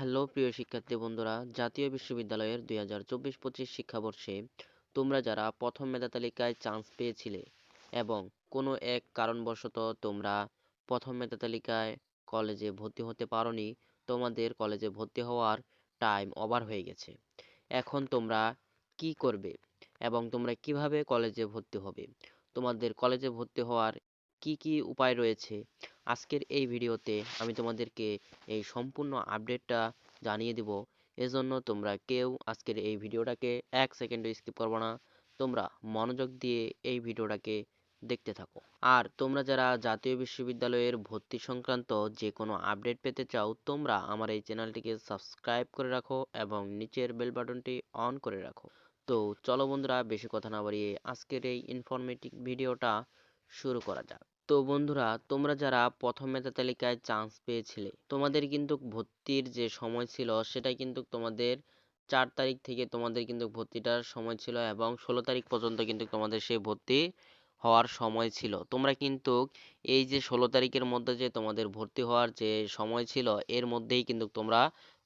Hello, প্রিয় শিক্ষার্থী বন্ধুরা, জাতীয় বিশ্ববিদ্যালয়ের দুই হাজার চব্বিশ পঁচিশ শিক্ষাবর্ষে তোমরা যারা প্রথম মেধা তালিকায় চান্স পেয়েছিলে এবং কোনো এক কারণবশত তোমরা প্রথম মেধা তালিকায় কলেজে ভর্তি হতে পারোনি, তোমাদের কলেজে ভর্তি হওয়ার টাইম ওভার হয়ে গেছে। এখন তোমরা কি করবে এবং তোমরা কীভাবে কলেজে ভর্তি হবে? তোমাদের কলেজে ভর্তি হওয়ার কি কি উপায় রয়েছে? আজকের এই ভিডিওতে আমি তোমাদেরকে এই সম্পূর্ণ আপডেটটা জানিয়ে দিব। এজন্য তোমরা কেউ আজকের এই ভিডিওটাকে এক সেকেন্ডও স্কিপ করব না। তোমরা মনোযোগ দিয়ে এই ভিডিওটাকে দেখতে থাকো। আর তোমরা যারা জাতীয় বিশ্ববিদ্যালয়ের ভর্তি সংক্রান্ত যে কোনো আপডেট পেতে চাও, তোমরা আমার এই চ্যানেলটিকে সাবস্ক্রাইব করে রাখো এবং নিচের বেল বাটনটি অন করে রাখো। তো চলো বন্ধুরা, বেশি কথা না বাড়িয়ে আজকের এই ইনফরমেটিভ ভিডিওটা শুরু করা যাক। তো বন্ধুরা, তোমরা যারা প্রথম মেধা তালিকায় চান্স পেয়েছিলে, তোমাদের কিন্তু ভর্তির যে সময় ছিল সেটা কিন্তু তোমাদের চার তারিখ থেকে তোমাদের কিন্তু ভর্তিটার সময় ছিল এবং ষোলো তারিখ পর্যন্ত কিন্তু তোমাদের সেই ভর্তি হওয়ার সময় ছিল। তোমরা কিন্তু এই যে ষোলো তারিখের মধ্যে যে তোমাদের ভর্তি হওয়ার যে সময় ছিল, এর মধ্যেই কিন্তু তোমরা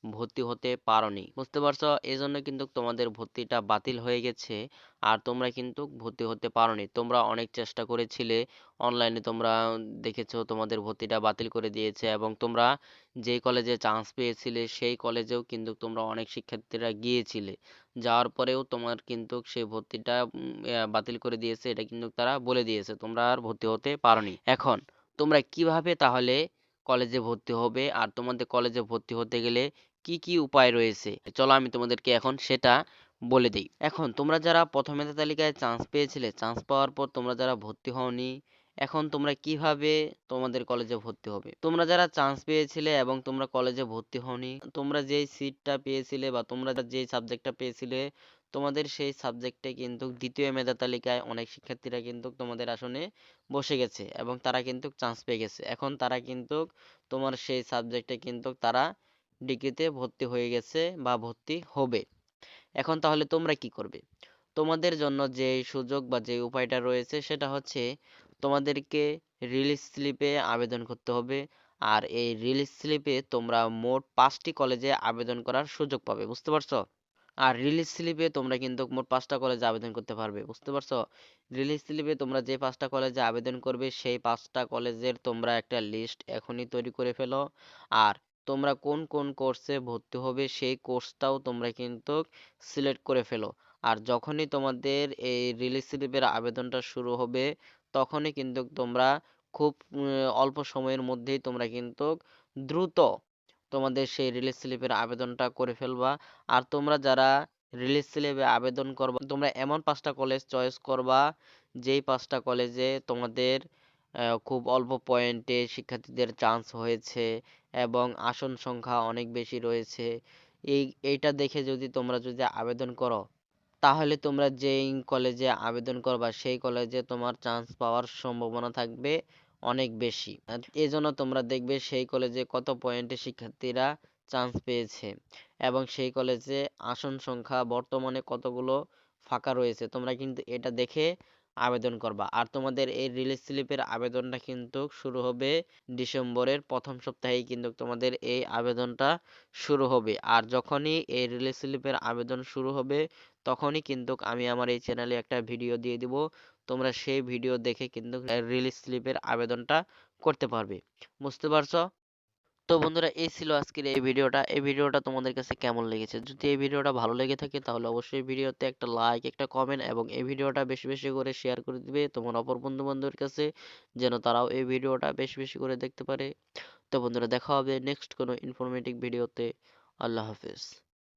ভর্তি হতে পারোনি। বুঝতে পারছ? এজন্য কিন্তু তোমাদের ভর্তিটা বাতিল হয়ে গেছে আর তোমরা কিন্তু ভর্তি হতে পারোনি। তোমরা অনেক চেষ্টা করেছিলে অনলাইনে তোমরা দেখেছ তোমাদের ভর্তিটা বাতিল করে দিয়েছে এবং তোমরা যেই কলেজে চান্স পেয়েছিলে সেই কলেজেও কিন্তু তোমরা অনেক শিক্ষার্থীরা গিয়েছিলে। যাওয়ার পরেও তোমার কিন্তু সেই ভর্তিটা বাতিল করে দিয়েছে, এটা কিন্তু তারা বলে দিয়েছে, তোমরা আর ভর্তি হতে পারোনি। এখন তোমরা কীভাবে তাহলে কলেজে ভর্তি হবে। আর তোমাদের কলেজে ভর্তি হতে গেলে কি কি উপায় রয়েছে? চলো আমি তোমাদেরকে এখন সেটা বলে দিই। এখন তোমরা যারা প্রথমে তালিকায় চান্স পেয়েছিলে চান্স পাওয়ার পর তোমরা যারা ভর্তি হওনি এখন তোমরা কীভাবে তোমাদের কলেজে ভর্তি হবে? তোমরা যারা চান্স পেয়েছিলে এবং তোমরা কলেজে ভর্তি হওনি, তোমরা যেই সিটটা পেয়েছিলে বা তোমরা যেই সাবজেক্টটা পেয়েছিলে, তোমাদের সেই সাবজেক্টে কিন্তু দ্বিতীয় মেধা তালিকায় অনেক শিক্ষার্থীরা কিন্তু তোমাদের আসনে বসে গেছে এবং তারা কিন্তু চান্স পেয়ে গেছে। এখন তারা কিন্তু তোমার সেই সাবজেক্টে কিন্তু তারা ডিগ্রিতে ভর্তি হয়ে গেছে বা ভর্তি হবে। এখন তাহলে তোমরা কি করবে? তোমাদের জন্য যে সুযোগ বা যে উপায়টা রয়েছে সেটা হচ্ছে তোমাদেরকে রিলিজ স্লিপে আবেদন করতে হবে। আর এই রিলিজ স্লিপে তোমরা মোট পাঁচটি কলেজে আবেদন করার সুযোগ পাবে, বুঝতে পারছ? আর রিলিজ স্লিপে তোমরা কিন্তু মোট পাঁচটা কলেজে আবেদন করতে পারবে, বুঝতে পারছ? রিলিজ স্লিপে তোমরা যে পাঁচটা কলেজে আবেদন করবে, সেই পাঁচটা কলেজের তোমরা একটা লিস্ট এখনই তৈরি করে ফেলো। আর তোমরা কোন কোন কোর্সে ভর্তি হবে, সেই কোর্সটাও তোমরা কিন্তু সিলেক্ট করে ফেলো। আর যখনই তোমাদের এই রিলিজ স্লিপের আবেদনটা শুরু হবে তখনই কিন্তু তোমরা খুব অল্প সময়ের মধ্যেই তোমরা কিন্তু দ্রুত তোমাদের সেই রিলিজ স্লিপের আবেদনটা করে ফেলবা। আর তোমরা যারা রিলিজ স্লিপে আবেদন করবা, তোমরা এমন পাঁচটা কলেজ চয়েস করবা, যেই পাঁচটা কলেজে তোমাদের খুব অল্প পয়েন্টে শিক্ষার্থীদের চান্স হয়েছে এবং আসন সংখ্যা অনেক বেশি রয়েছে। এই, এইটা দেখে যদি তোমরা যদি আবেদন করো তাহলে তোমরা যেই কলেজে আবেদন করবা, সেই কলেজে তোমার চান্স পাওয়ার সম্ভাবনা থাকবে অনেক বেশি। এই জন্য তোমরা দেখবে সেই কলেজে কত পয়েন্টে শিক্ষার্থীরা চান্স পেয়েছে এবং সেই কলেজে আসন সংখ্যা বর্তমানে কতগুলো ফাঁকা রয়েছে, তোমরা কিন্তু এটা দেখে আবেদন করবা। আর তোমাদের এই রিলিজ স্লিপের আবেদনটা কিন্তু শুরু হবে ডিসেম্বরের প্রথম সপ্তাহেই কিন্তু তোমাদের এই আবেদনটা শুরু হবে। আর যখনই এই রিলিজ স্লিপের আবেদন শুরু হবে তখনই কিন্তু আমি আমার এই চ্যানেলে একটা ভিডিও দিয়ে দিব। তোমরা সেই ভিডিও দেখে কিন্তু রিলিজ স্লিপের আবেদনটা করতে পারবে। বুঝতে পারছ? তো বন্ধুরা, এই ছিল আজকের এই ভিডিওটা এই ভিডিওটা তোমাদের কাছে কেমন লেগেছে? যদি এই ভিডিওটা ভালো লেগে থাকে, তাহলে অবশ্যই ভিডিওতে একটা লাইক একটা কমেন্ট এবং এই ভিডিওটা বেশি বেশি করে শেয়ার করে দিবে তোমার অপর বন্ধু বান্ধবের কাছে, যেন তারাও এই ভিডিওটা বেশি বেশি করে দেখতে পারে। তো বন্ধুরা, দেখা হবে নেক্সট কোনো ইনফরমেটিভ ভিডিওতে আল্লাহ হাফেজ।